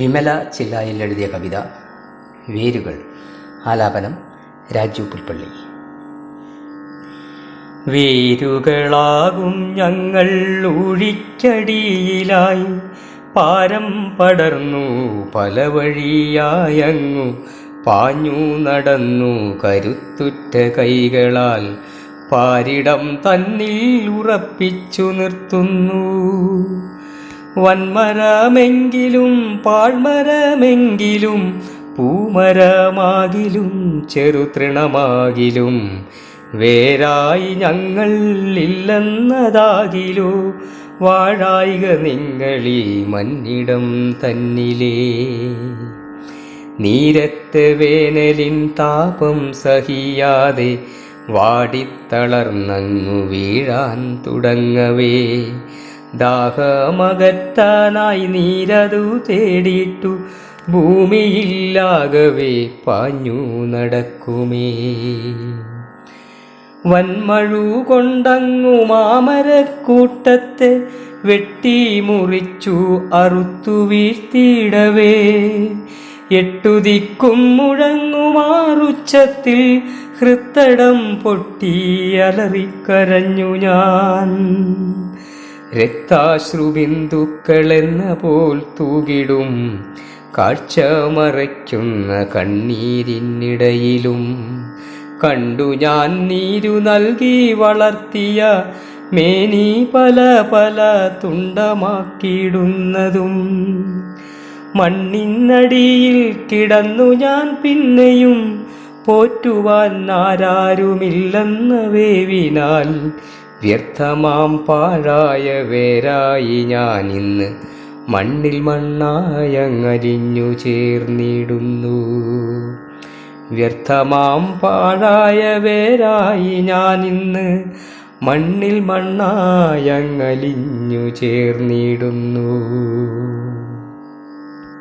വിമല ചില്ലായിൽ എഴുതിയ കവിത വേരുകൾ ആലാപനം രാജു പുൽപ്പള്ളി. വേരുകളാകും ഞങ്ങൾ ഊഴിച്ചടിയിലായി പാരം പടർന്നു പല വഴിയായങ്ങു പാഞ്ഞു നടന്നു കരുത്തുറ്റ കൈകളാൽ പാരിടം തന്നിൽ ഉറപ്പിച്ചു നിർത്തുന്നു. വൻമരമെങ്കിലും പാഴ്മരമെങ്കിലും പൂമരമാകിലും ചെറുതൃണമാകിലും. വേരായി ഞങ്ങൾ ഇല്ലെന്നതാകിലോ? വാഴായിക നിങ്ങളീ മന്നിടം തന്നിലേ. നീരത്ത് വേനലിൻ താപം സഹിയാതെ വാടിത്തളർന്നങ്ങു വീഴാൻ തുടങ്ങവേ. ദാഹമകറ്റാനായി നീരതു തേടിയിട്ടു ഭൂമിയില്ലാകവേ പാഞ്ഞു നടക്കുമേ. വൻമഴു കൊണ്ടങ്ങു മാമരക്കൂട്ടത്തെ വെട്ടി മുറിച്ചു അറുത്തു വീഴ്ത്തിയിടവേ. എട്ടുതിക്കും മുഴങ്ങുമാറുച്ചത്തിൽ ഹൃത്തടം പൊട്ടി അലറിക്കരഞ്ഞു ഞാൻ. രക്താശ്രുബിന്ദുക്കളെന്ന പോൽ തൂകിടും. കാഴ്ച മറയ്ക്കുന്ന കണ്ണീരിനിടയിലും കണ്ടു ഞാൻ നീരു നൽകി വളർത്തിയ മേനി പല പല തുണ്ടമാക്കിയിടുന്നതും. മണ്ണിന്നടിയിൽ കിടന്നു ഞാൻ പിന്നെയും പോറ്റുവാൻ ആരാരുമില്ലെന്ന വേവിനാൽ വ്യർത്ഥമാം പാഴായ വേരായി ഞാൻ ഇന്ന് മണ്ണിൽ മണ്ണായങ്ങരിഞ്ഞു ചേർന്നിടുന്നു. വ്യർത്ഥമാം പാഴായ വേരായി ഞാൻ ഇന്ന് മണ്ണിൽ മണ്ണായങ്ങലിഞ്ഞു ചേർന്നിടുന്നു.